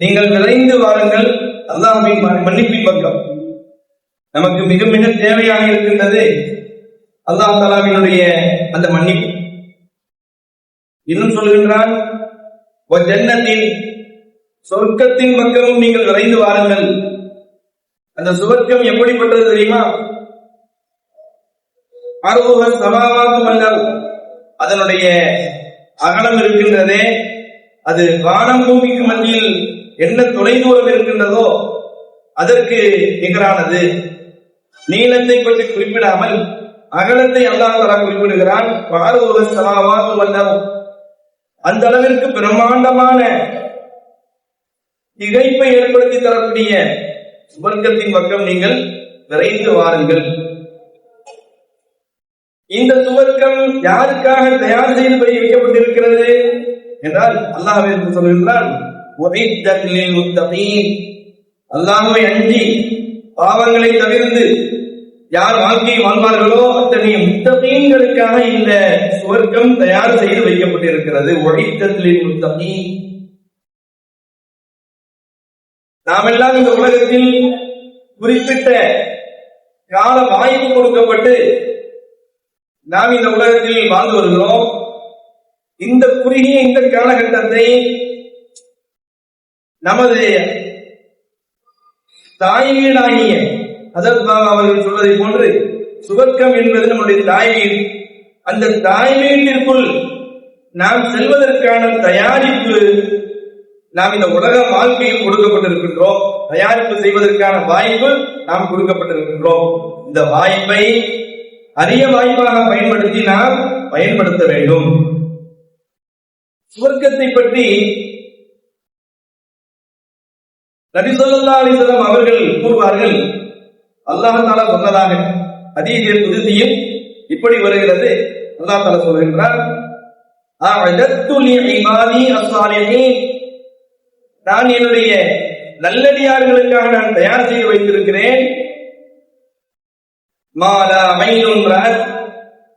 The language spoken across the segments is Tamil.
நீங்கள் விரைந்து வாருங்கள். அல்லாஹின் மன்னிப்பின் பக்கம். நமக்கு மிக மிக தேவையாக இருக்கின்றது அல்லாஹ் தலாவினுடைய அந்த மன்னிப்பு. இன்னும் சொல்லுகின்றான் ஜன்னத்தின் சொர்க்கத்தின் பக்கமும் நீங்கள் விரைந்து வாருங்கள். அந்த சுவர்க்கம் எப்படிப்பட்டது தெரியுமா? அருவ சமாவாத்து மன்னர் அதனுடைய அகலம் இருக்கின்றதே அது வானம் பூமிக்கு மத்தியில் என்ன தொலைதூரம் இருக்கின்றதோ அதற்கு நிகரானது. நீளத்தை பற்றி குறிப்பிடாமல் அகலத்தை அல்லாஹ் தலா குறிப்பிடுகிறான். அந்த அளவிற்கு பிரம்மாண்டமான திகைப்பை ஏற்படுத்தி தரக்கூடிய சுவர்க்கத்தின் பக்கம் நீங்கள் விரைந்து வாருங்கள். இந்த துவர்க்கம் யாருக்காக தயார் செய்து படி வைக்கப்பட்டிருக்கிறது? என்றால் அல்லாஹ் சொல்கின்றான் அல்லாமை அஞ்சி பாவங்களை தவிர்த்து யார் வாழ்க்கையை வாழ்வார்களோ அத்தகைய முத்தமீன்களுக்காக இந்த சுவர்க்கம் தயார் செய்து வைக்கப்பட்டிருக்கிறது. ஒழித்தத்திலே முத்தமீ நாம் எல்லாம் இந்த உலகத்தில் குறிப்பிட்ட கால வாய்ப்பு கொடுக்கப்பட்டு நாம் இந்த உலகத்தில் வாழ்ந்து வருகிறோம். இந்த குறுகிய இந்த காலகட்டத்தை நமது தாய் வீடாகிய அதற்காக அவர்கள் சொல்வதை போன்று சுவர்க்கம் என்பது நம்முடைய தாய் வீடு அந்த தாய் வீட்டிற்குள் நாம் செல்வதற்கான தயாரிப்பு நாம் இந்த உலக வாழ்க்கையில் கொடுக்கப்பட்டிருக்கின்றோம். தயாரிப்பு செய்வதற்கான வாய்ப்பு நாம் கொடுக்கப்பட்டிருக்கின்றோம். இந்த வாய்ப்பை அரிய வாய்ப்பாக பயன்படுத்தி நாம் பயன்படுத்த வேண்டும். சுவர்க்கத்தை பற்றி நபி அவர்கள் கூறுவார்கள் அல்லாஹ் தாலா சொன்னதாக ஹதீஸில் குதுசியில் இப்படி வருகிறது. அல்லாஹ் தாலா சொல்கின்றார் நான் என்னுடைய நல்லடியார்களுக்காக நான் தயார் செய்து வைத்திருக்கிறேன். மாலா மைனும்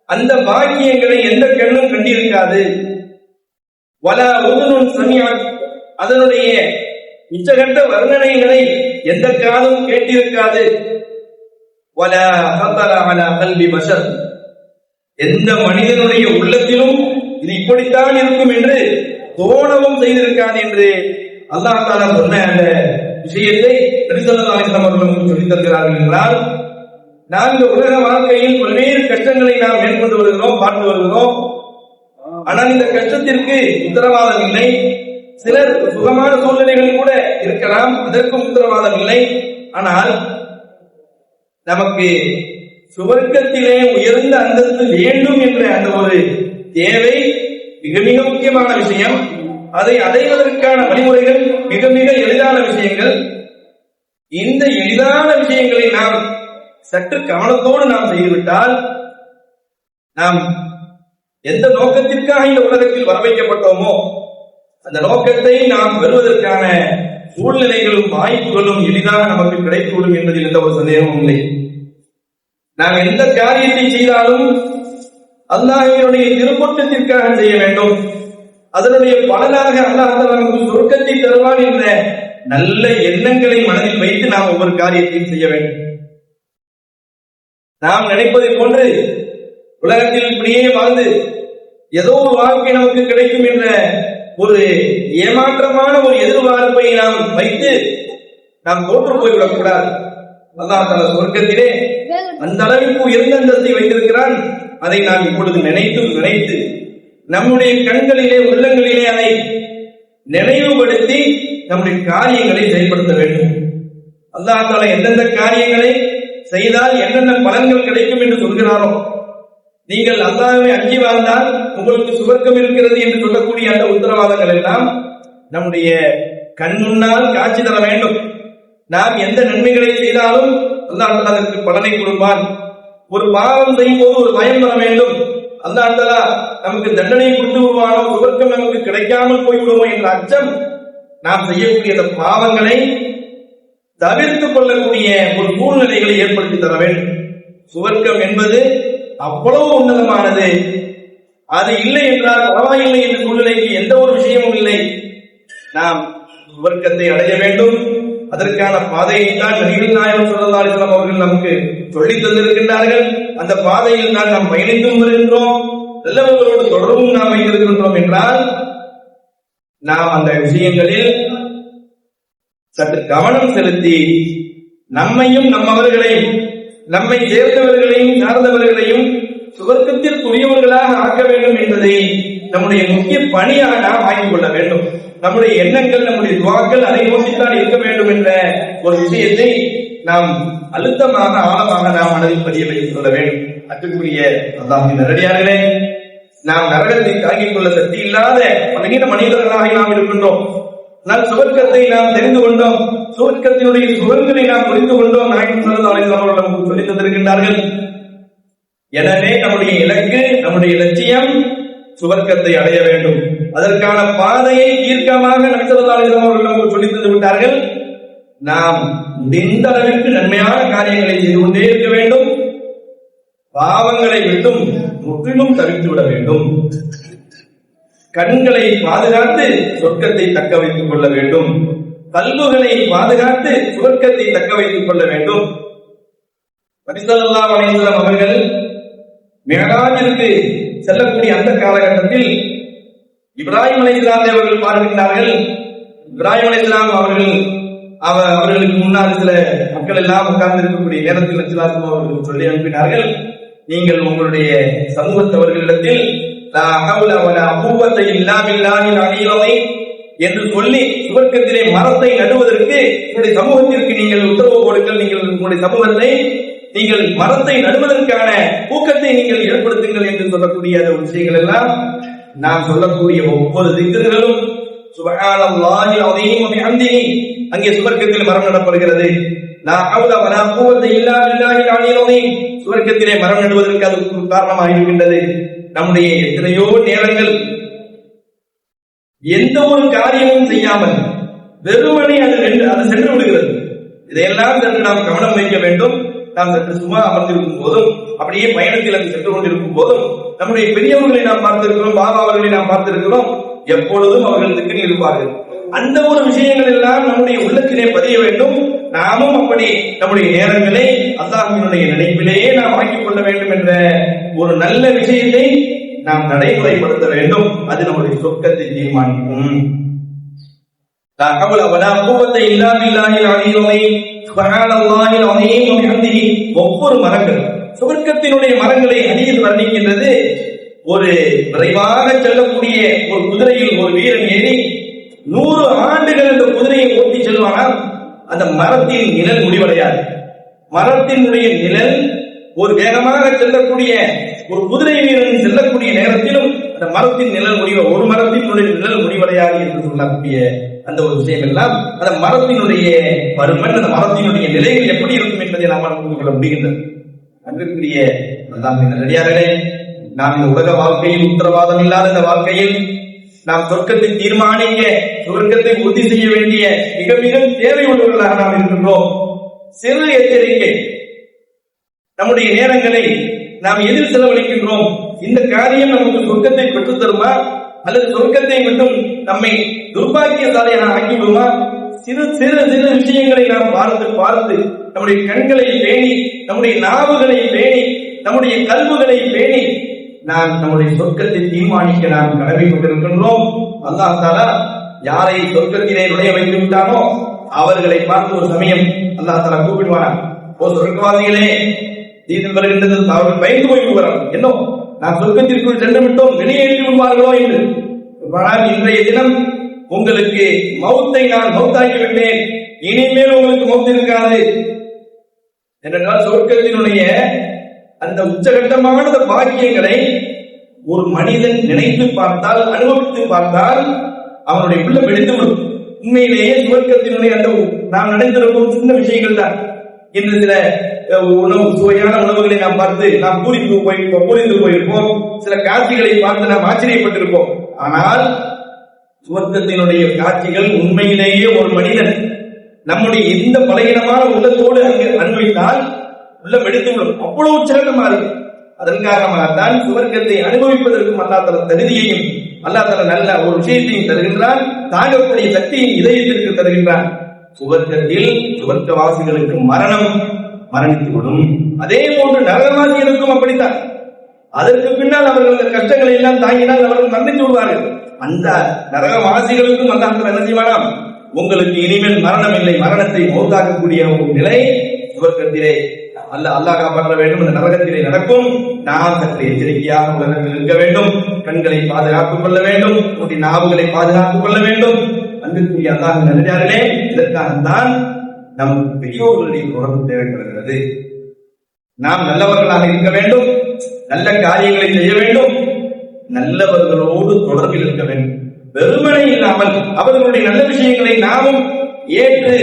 அந்த பாக்கியங்களை எந்த கண்ணும் கண்டிருக்காது. வல உதுனும் சமியாத் அதனுடைய உச்சகட்ட வர்ணனைகளை எந்த காலம் கேட்டிருக்காது. எந்த மனிதனுடைய உள்ளத்திலும் இது இப்படித்தான் இருக்கும் என்று தோணவும் செய்திருக்காது என்று அல்லாஹ் தாலா சொன்ன அந்த விஷயத்தை நபிசல்லாஹிஸ்லாம் அவர்கள் நமக்கு சொல்லித் தருகிறார்கள் என்றால் நாம் இந்த உலக வாழ்க்கையில் பல்வேறு கஷ்டங்களை நாம் மேற்கொண்டு வருகிறோம் பார்த்து வருகிறோம். ஆனால் இந்த கஷ்டத்திற்கு உத்தரவாதம் இல்லை. சிலர் சுகமான சூழ்நிலைகள் கூட இருக்கலாம். இதற்கும் உத்தரவாதம் இல்லை. ஆனால் நமக்கு சுவர்க்கத்திலே உயர்ந்த அந்தஸ்து வேண்டும் என்ற அந்த ஒரு தேவை மிக மிக முக்கியமான விஷயம். அதை அடைவதற்கான வழிமுறைகள் மிக மிக எளிதான விஷயங்கள். இந்த எளிதான விஷயங்களை நாம் சற்று கவனத்தோடு நாம் செய்துவிட்டால் நாம் எந்த நோக்கத்திற்காக இந்த உலகத்தில் வர வைக்கப்பட்டோமோ அந்த நோக்கத்தை நாம் பெறுவதற்கான சூழ்நிலைகளும் வாய்ப்புகளும் எளிதாக நமக்கு கிடைத்துவிடும் என்பதில் எந்த ஒரு சந்தேகமும் இல்லை. நாம் எந்த காரியத்தை செய்தாலும் அல்லாஹினுடைய திருப்பொட்டத்திற்காக செய்ய வேண்டும். அதனுடைய பலனாக அல்லாஹ் நமக்கு சொர்க்கத்தை தருவான் என்ற நல்ல எண்ணங்களை மனதில் வைத்து நாம் ஒவ்வொரு காரியத்தையும் செய்ய வேண்டும். நாம் நினைப்பதை போன்று உலகத்தில் இப்படியே வாழ்ந்து ஏதோ ஒரு வாழ்க்கை நமக்கு கிடைக்கும் என்ற ஒரு ஏமாற்றமான ஒரு எதிர்பார்ப்பை நாம் வைத்து நாம் தோற்று போய்விடக் கூடாது அல்லாஹ் தஆலா சொர்க்கத்திலே அந்த அளவிற்கு உயர்ந்த அந்தஸ்தை வைத்திருக்கிறான். அதை நாம் இப்பொழுது நினைத்து நினைத்து நம்முடைய கண்களிலே உள்ளங்களிலே அதை நினைவுபடுத்தி நம்முடைய காரியங்களை செயல்படுத்த வேண்டும். அல்லாஹ் எந்தெந்த காரியங்களை செய்தால் என்னென்ன பலன்கள் கிடைக்கும் என்று சொல்கிறாரோ நீங்கள் அல்லாவை அஞ்சி வாழ்ந்தால் உங்களுக்கு சுவர்க்கம் இருக்கிறது என்று சொல்லக்கூடிய அந்த உத்தரவாதங்கள் எல்லாம் நம்முடைய கண் முன்னால் காட்சி தர வேண்டும். நாம் எந்த நன்மைகளை செய்தாலும் அல்லாஹ் அதற்கு பலனை கொடுப்பான். ஒரு பாவம் செய்யும் போது ஒரு பயம் வர வேண்டும். அல்லாஹ் நமக்கு தண்டனை கொண்டு வருவானோ சுவர்க்கம் நமக்கு கிடைக்காமல் போய்விடுமோ என்ற அச்சம் நாம் செய்யக்கூடிய அந்த பாவங்களை தவிர்த்துக் கொள்ளக்கூடிய ஒரு சூழ்நிலைகளை ஏற்படுத்தி தர வேண்டும். சுவர்க்கம் என்பது அவ்வளவு உன்னதமானது. அது இல்லை என்றால் பரவாயில்லை என்ற சூழ்நிலைக்கு எந்த ஒரு விஷயமும் இல்லை. நாம் சுவர்க்கத்தை அடைய வேண்டும். அதற்கான பாதையை தான் நபிகள் நாயகம் ஸல்லல்லாஹு அவர்கள் நமக்கு சொல்லித் தந்திருக்கின்றார்கள். அந்த பாதையில் தான் நாம் பயணித்தும் வருகின்றோம். நல்லவர்களோடு தொடர்பும் நாம் வைத்திருக்கின்றோம் என்றால் நாம் அந்த விஷயங்களில் சற்று கவனம் செலுத்தி நம்மையும் நம்மவர்களையும் நம்மை சேர்ந்தவர்களையும் சார்ந்தவர்களையும் சுவர்க்கத்திற்குரியவர்களாக ஆக்க வேண்டும் என்பதை நம்முடைய முக்கிய பணியாக நாம் ஆக்கிக் கொள்ள வேண்டும். நம்முடைய எண்ணங்கள் நம்முடைய துவாக்கள் அதை நோக்கித்தான் இருக்க வேண்டும் என்ற ஒரு விஷயத்தை நாம் அழுத்தமாக ஆழமாக நாம் மனதில் பதிய வைத்துக் கொள்ள வேண்டும். அற்றுக்குரிய அல்லாஹின் நேரடியார்களே நாம் நரகத்தை தாங்கிக் கொள்ள சக்தி இல்லாத பலகீன மனிதர்களாக நாம் இருக்கின்றோம். ஆனால் சுவர்க்கத்தை நாம் தெரிந்து கொண்டோம். சுவர்க்கத்தினுடைய சுகங்களை நாம் புரிந்து கொண்டோம் நாயகம் ஸல்லல்லாஹு அலைஹி அவர்கள் நமக்கு சொல்லித் தந்திருக்கின்றார்கள். எனவே நம்முடைய இலக்கு நம்முடைய லட்சியம் சுவர்க்கத்தை அடைய வேண்டும். அதற்கான பாதையை தீர்க்கமாக நபிசல்லாஹு அவர்கள் நமக்கு சொல்லித் தந்து விட்டார்கள். நாம் முடிந்த அளவிற்கு நன்மையான காரியங்களை செய்து கொண்டே இருக்க வேண்டும். பாவங்களை விட்டும் முற்றிலும் தவிர்த்து விட வேண்டும். கண்களை பாதுகாத்து சொர்க்கத்தை தக்க வைத்துக் கொள்ள வேண்டும். கல்புகளை பாதுகாத்து சுவர்க்கத்தை தக்க வைத்துக் கொள்ள வேண்டும். பரிசல்லாஹ் அலைஹிஸ்ஸலாம் அவர்கள் மேலாஜிற்கு செல்லக்கூடிய அந்த காலகட்டத்தில் இப்ராஹிம் அலைஹிஸ்ஸலாம் அவர்கள் பார்க்கின்றார்கள் இப்ராஹிம் அலைஹிஸ்ஸலாம் அவர்கள் அவ அவர்களுக்கு முன்னால் சில மக்கள் எல்லாம் உட்கார்ந்து இருக்கக்கூடிய நேரத்தில் நச்சிலாசம் அவர்கள் சொல்லி அனுப்பினார்கள். நீங்கள் உங்களுடைய சமூகத்தவர்களிடத்தில் என்று சொல்லி சுவர்க்கத்திலே மரத்தை நடுவதற்கு உங்களுடைய சமூகத்திற்கு நீங்கள் உத்தரவு கொடுங்கள் நீங்கள் உங்களுடைய சமூகத்தை நீங்கள் மரத்தை நடுவதற்கான ஊக்கத்தை நீங்கள் ஏற்படுத்துங்கள் என்று சொல்லக்கூடிய அந்த விஷயங்கள் எல்லாம் நாம் சொல்லக்கூடிய ஒவ்வொரு திக்குகளும் அங்கே சுவர்க்கத்தில் மரம் நடப்படுகிறது சுவர்க்கத்திலே மரம் நடுவதற்கு அது காரணமாக இருக்கின்றது நம்முடைய எத்தனையோ நேரங்கள் எந்த ஒரு காரியமும் செய்யாமல் வெறுமனே அது அது சென்று விடுகிறது. இதையெல்லாம் சற்று நாம் கவனம் வைக்க வேண்டும். நாம் சற்று சும்மா அமர்ந்திருக்கும் போதும் அப்படியே பயணத்தில் அது சென்று கொண்டிருக்கும் போதும் நம்முடைய பெரியவர்களை நாம் பார்த்திருக்கிறோம் பாபா அவர்களை நாம் பார்த்திருக்கிறோம் எப்பொழுதும் அவர்கள் திக்கில் இருப்பார்கள். அந்த ஒரு விஷயங்கள் எல்லாம் நம்முடைய உள்ளத்திலே பதிய வேண்டும். நாமும் அப்படி நம்முடைய நேரங்களை அல்லாஹினுடைய நினைப்பிலேயே நாம் ஆக்கிக் கொள்ள வேண்டும் என்ற ஒரு நல்ல விஷயத்தை நாம் நடைமுறைப்படுத்த வேண்டும். அது நம்முடைய சொர்க்கத்தை தீர்மானிக்கும். لا حول ولا قوة إلا بالله العلي العظيم. سبحان ஒவ்வொரு மரங்கள் சுவர்க்கத்தினுடைய மரங்களை அடியில் வர்ணிக்கின்றது. ஒரு விரைவாக செல்லக்கூடிய ஒரு குதிரையில் ஒரு வீரன் ஏறி நூறு ஆண்டுகள் அந்த குதிரையை ஓட்டி செல்வானால் அந்த மரத்தின் நிழல் முடிவடையாது. மரத்தினுடைய நிழல் ஒரு வேகமாக செல்லக்கூடிய ஒரு குதிரை வீரன் செல்லக்கூடிய நேரத்திலும் அந்த மரத்தின் நிழல் முடிவு ஒரு மரத்தினுடைய நிழல் முடிவடையாது என்று சொல்லக்கூடிய அந்த ஒரு விஷயம் எல்லாம் அந்த மரத்தினுடைய பருமன் அந்த மரத்தினுடைய நிலைகள் எப்படி இருக்கும் என்பதை நாம் புரிந்து கொள்ள முடிகின்றது. அன்பிற்குரிய நல்லடியார்களே நாம் இந்த உலக வாழ்க்கையில் உத்தரவாதம் இல்லாத இந்த வாழ்க்கையில் நாம் சொர்க்கத்தை தீர்மானிக்க சொர்க்கத்தை உறுதி செய்ய வேண்டிய மிக மிக தேவை உள்ளவர்களாக நாம் இருக்கின்றோம். சிறு எச்சரிக்கை. நம்முடைய நேரங்களை நாம் எதில் செலவழிக்கின்றோம்? இந்த காரியம் நமக்கு சொர்க்கத்தை பெற்றுத் தருமா? அல்லது சொர்க்கத்தை மட்டும் நம்மை துர்பாக்கியசாலியாக ஆக்கிவிடுமா? சிறு சிறு சிறு விஷயங்களை நாம் பார்த்து பார்த்து நம்முடைய கண்களை பேணி நம்முடைய நாவுகளை பேணி நம்முடைய கல்வுகளை பேணி நாம் நம்முடைய சொர்க்கத்தை தீர்மானிக்க நாம் கடமை கொண்டிருக்கின்றோம் அல்லாஹ் தாலா யாரை சொர்க்கத்திலே நுழைய வைத்து விட்டானோ அவர்களை பார்த்து ஒரு சமயம் அல்லாஹ் தாலா கூப்பிடுவாராம் ஓ சொர்க்கவாதிகளே தீதில் வருகின்றது அவர்கள் பயந்து போய் விடுவார்கள். என்ன நான் சொர்க்கத்திற்குள் சென்று விட்டோம் வெளியேறி விடுவார்களோ என்று. ஆனால் இன்றைய தினம் உங்களுக்கு மௌத்தை நான் மௌத்தாக்கி விட்டேன். இனிமேல் உங்களுக்கு மௌத்து இருக்காது. என்றால் சொர்க்கத்தினுடைய அந்த உச்சகட்டமான அந்த பாக்கியங்களை ஒரு மனிதன் நினைத்து பார்த்தால் அனுபவித்து பார்த்தால் அவனுடைய உள்ள வெடித்துவிடும் உண்மையிலேயே சுவர்க்கத்தினுடைய அந்த நாம் நடந்திருக்கும் சின்ன விஷயங்கள் தான் இன்று சில உணவு சுவையான உணவுகளை நாம் பார்த்து நாம் பூரித்து போயிருப்போம் பூரிந்து போயிருப்போம். சில காட்சிகளை பார்த்து நாம் ஆச்சரியப்பட்டிருப்போம். ஆனால் சுவர்க்கத்தினுடைய காட்சிகள் உண்மையிலேயே ஒரு மனிதன். நம்முடைய எந்த பலகீனமான உள்ளத்தோடு அங்கு அனுபவித்தால் உள்ள எடுத்துவிடும் விடும். அவ்வளவு சிறந்தமா இருக்கு அதன் காரணமாகத்தான் சுவர்க்கத்தை அனுபவிப்பதற்கும் அல்லா தகுதியையும் அல்லா நல்ல ஒரு விஷயத்தையும் தருகின்றான். தாங்கக்கூடிய சக்தியும் இதயத்திற்கு தருகின்றான். சுவர்க்கத்தில் சுவர்க்கவாசிகளுக்கு மரணம் மரணித்துவிடும். அதே போன்று நரகவாசிகளுக்கும் அப்படித்தான். அதற்கு பின்னால் அவர்கள் அந்த கஷ்டங்களை எல்லாம் தாங்கினால் அவர்கள் மன்னித்து விடுவார்கள். அந்த நரகவாசிகளுக்கும் அந்த என்ன செய்வானாம் உங்களுக்கு இனிமேல் மரணம் இல்லை. மரணத்தை மௌத்தாக்கக்கூடிய ஒரு நிலை சுவர்க்கத்திலே அல்ல அல்லாஹ் காப்பாற்ற வேண்டும். இந்த நரகத்திலே நடக்கும். நாம் சற்று எச்சரிக்கையாக உலகத்தில் இருக்க வேண்டும். கண்களை பாதுகாத்துக் கொள்ள வேண்டும். நம்முடைய நாவுகளை பாதுகாத்துக் கொள்ள வேண்டும். அன்பிற்குரிய அல்லாஹ் நல்லே இதற்காகத்தான் நம் பெரியோர்களுடைய தொடர்பு தேவைப்படுகிறது. நாம் நல்லவர்களாக இருக்க வேண்டும் நல்ல காரியங்களை செய்ய வேண்டும் நல்லவர்களோடு தொடர்பில் இருக்க வேண்டும். வெறுமனை இல்லாமல் அவர்களுடைய நல்ல விஷயங்களை நாமும் ஏற்று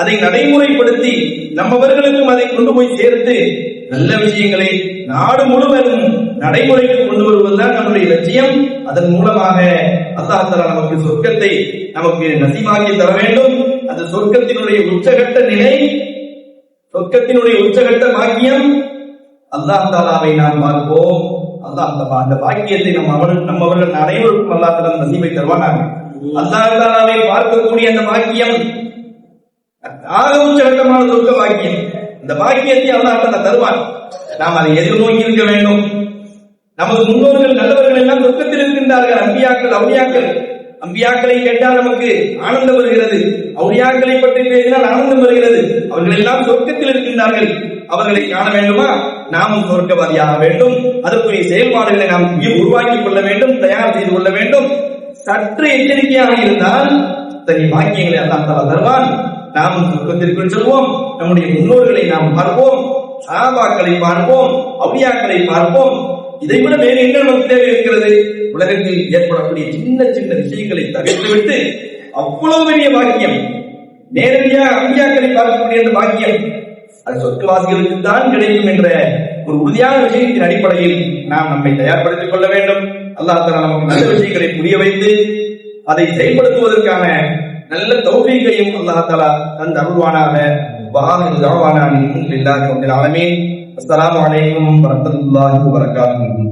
அதை நடைமுறைப்படுத்தி நம்மவர்களுக்கும் அதை கொண்டு போய் சேர்த்து நல்ல விஷயங்களை நாடு முழுவதும் நடைமுறைக்கு கொண்டு வருவதுதான் நம்முடைய லட்சியம். அதன் மூலமாக அல்லாஹால நமக்கு சொர்க்கத்தை நமக்கு நசிமாக்கி தர வேண்டும். அந்த சொர்க்கத்தினுடைய உச்சகட்ட நிலை சொர்க்கத்தினுடைய உச்சகட்ட பாக்கியம். அல்லாஹ் தாலாவை நாம் பார்ப்போம். அல்லாஹ் அந்த பாக்கியத்தை நம்ம அவர்கள் நம்மவர்கள் அனைவருக்கும் அல்லாஹ் தலா தருவாங்க தருவானாக. அல்லாஹ் தாலாவை பார்க்கக்கூடிய அந்த பாக்கியம் ஆக உச்சகட்டமான சொர்க்க பாக்கியம். இந்த பாக்கியத்தை அல்லாஹ் தலா தருவான். நாம் அதை எதிர்நோக்கி இருக்க வேண்டும். நமது முன்னோர்கள் நல்லவர்கள் எல்லாம் சொர்க்கத்தை இருக்கின்றார்கள் அம்பியாக்கள் அவுளியாக்கள். அம்பியாக்களை கேட்டால் நமக்கு ஆனந்தம் வருகிறது. அவுளியாக்களை பற்றி பேசினால் ஆனந்தம் வருகிறது. அவர்கள் எல்லாம் சொர்க்கத்தில் இருக்கின்றார்கள். அவர்களை காண வேண்டுமா? நாமும் சொர்க்கவாதியாக வேண்டும். அதற்குரிய செயல்பாடுகளை நாம் உருவாக்கிக் கொள்ள வேண்டும் தயார் செய்து கொள்ள வேண்டும். சற்று எச்சரிக்கையாக இருந்தால் தனி வாக்கியங்களை அல்லாம் தலா தருவான். நாமும் சொர்க்கத்திற்குள் செல்வோம். நம்முடைய முன்னோர்களை நாம் பார்ப்போம். சாபாக்களை பார்ப்போம். அவ்வியாக்களை பார்ப்போம். இதை விட வேறு என்ன நமக்கு தேவை இருக்கிறது? உலகத்தில் ஏற்படக்கூடிய சின்ன சின்ன விஷயங்களை தவிர்த்துவிட்டு அவ்வளவு பெரிய பாக்கியம் நேரடியாக அம்பியாக்களை பார்க்கக்கூடிய அந்த பாக்கியம் அது சொர்க்கவாசிகளுக்கு தான் கிடைக்கும் என்ற ஒரு உறுதியான விஷயத்தின் அடிப்படையில் நாம் நம்மை தயார்படுத்திக் கொள்ள வேண்டும். அல்லாஹ் நமக்கு நல்ல விஷயங்களை புரிய வைத்து அதை செயல்படுத்துவதற்கான நல்ல தௌஃபீகையும் அல்லாஹ் தலா தந்த அருள்வானாக வாஹில் தாவானான் இல்லாத ஒன்றில் ஆலமீன். அஸ்லாம் அலைக்கும் வரஹ்மத்துல்லாஹி வபரகாத்துஹு